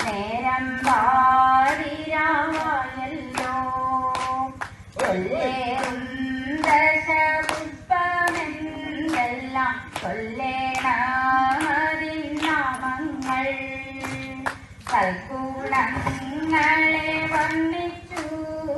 നേരം പാതിരാവായല്ലോ കൊല്ലേറും ദശപുഷ്പമെന്തെല്ലാം കൊല്ലേണമതിനാമങ്ങൾ കൽക്കൂടങ്ങളെ വർണിച്ചു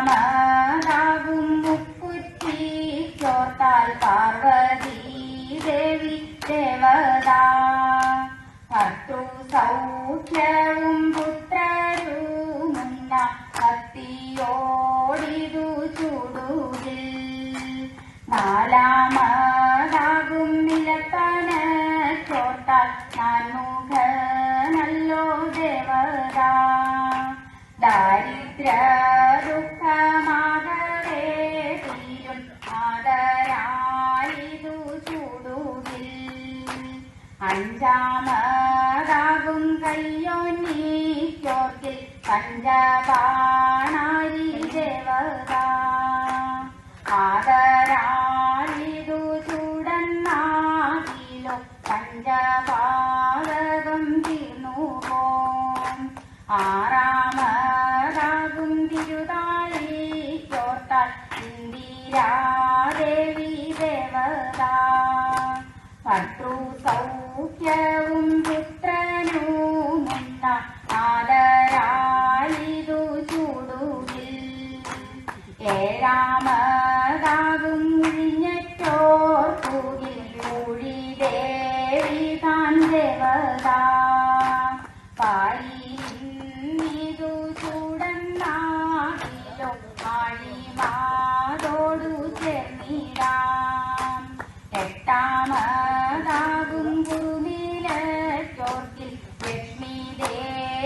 മൂന്നാമതാകും മുക്കുറ്റി. ചോർത്താൽ പാർവതി ദേവി ദേവത. ഭർത്തൃ സൗഖ്യവും പുത്രരുമുന്ന ഭക്തിയോടിതു ചൂടുകിൽ. നാലാമതാകും നിലപ്പന ചോട്ടാൽ നാൻമുഖനല്ലോ ദേവത. ദാരിദ്ര അഞ്ചാമതാകും കയ്യോന്നീക്കോർക്കിൽ പഞ്ചപാണാരി ദേവത. ആദരാളിതു ചൂടന്നാകിലോ പഞ്ചപാലകം തീർന്നു പോം ആറാമതാകും തിരുതാളി ചോർത്താൽ ഇന്ദിരാദേവി ദേവത. ഭർത്തൃ സൗഖ്യവും പുത്രനുമുണ്ട ആദരായിരു ചൂടുകിൽ ഏഴാമതാകും കുഴിഞ്ഞറ്റോർക്കുകിൽ കൂടി ദേവി താൻ ദേവത. പാലിതു ചൂടന്നാകിലോ ആഴിമാതോടു ചേർന്നിടാം. എട്ടാമതാകും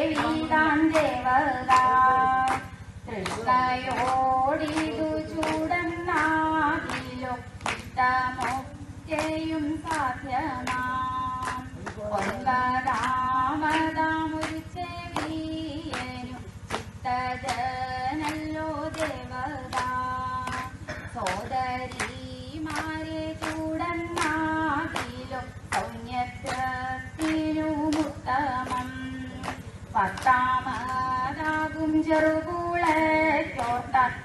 ദേവി താൻ ദേവത. തൃഷ്ണയോടിതു ചൂടന്നാകിലോ ഇഷ്ടമൊക്കെയും സാധ്യമാം. ഒൻപതാമതാമൊരു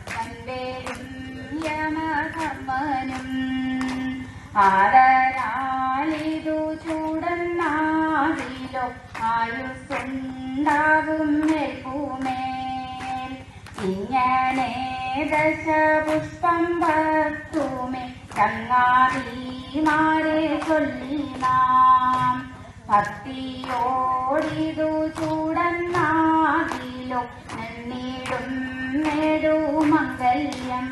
കണ്ടേരും യമധർമ്മനും ആദരാലിതു ചൂടന്നാകിലോ ആയുസ്സുണ്ടാകും മേൽപ്പൂമേൽ ഇങ്ങനെ ദശപുഷ്പം ഭക്തുമേ ചങ്ങാതിമാരെ ചൊല്ലി നാം. ഭക്തിയോടിതു ചൂടന്നാകിലോ എന്നിടും നെടു മംഗല്യം.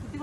കുത്തി